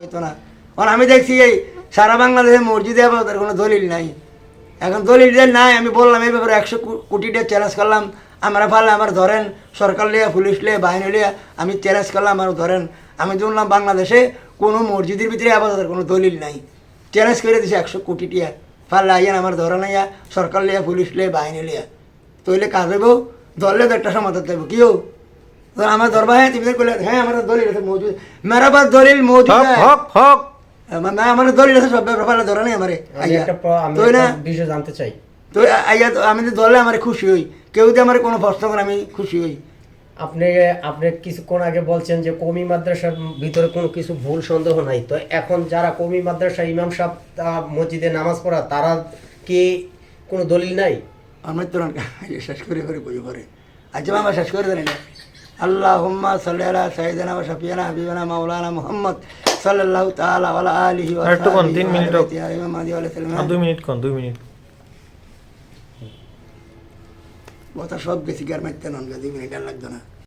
হইতো না। কারণ আমি দেখছি এই সারা বাংলাদেশে মসজিদে আবার কোনো দলিল নাই। এখন দলিল নাই, আমি বললাম এই ব্যাপারে একশো কোটি টাকা চ্যালেঞ্জ করলাম। আমরা পারলে আমার ধরেন, সরকার লিয়া পুলিশ লিয়া বাহিনী লিয়া আমি চ্যালেঞ্জ করলাম আমার ধরেন, আমি শুনলাম বাংলাদেশে কোনো মসজিদের ভিতরে আবার কোনো দলিল নাই। চ্যালেঞ্জ করে দিছে একশো কোটি টিয়া। পারলে আইয়ান আমার ধরেন আইয়া সরকার লিয়া পুলিশ লিয়া বাহিনী লিয়া তৈলে কাজ হইব ধরলে তো একটা সমাধান দেবো কিও আমার ধরবা হ্যাঁ তুমি কইলে হ্যাঁ আমার দলিল আছে মজুদ। মেরা পাস দলিল মজুদ হক है। হক হক। না আমার দলিল আছে সব ব্যাপার ধরে নাই আমারে। আইয়া। তুই না বিষয় জানতে চাই। তো আইয়া আমি ধরলে আমার খুশি হই। কেউ যদি আমার কোনো প্রশ্ন করে আমি খুশি হই। আপনি আপনি কিছুক্ষণ আগে বলছেন যে কমি মাদ্রাসার ভিতরে কোনো কিছু ভুল সন্দেহ নাই। তো এখন যারা কমি মাদ্রাসা ইমাম সাহেব মসজিদে নামাজ পড়া তারা কি কোনো দলিল নাই? আমার তো শেষ করে করে বই করে আচ্ছা মামা শেষ করে দেন এটা আল্লাহ হুম্মা সাল্লাহ সাইদানা ওয়া শাফিয়ানা হাবিবানা মাওলানা মুহাম্মদ সাল্লাল্লাহু তাআলা ওয়া আলা আলিহি ওয়া সাহবিহি ওয়া আলা ইমাম মাহদি ওয়া সাল্লাম। দুই মিনিট কোন দুই মিনিট। কথা সব গেছি গার মারতে নন গা দুই মিনিট আর লাগতো না।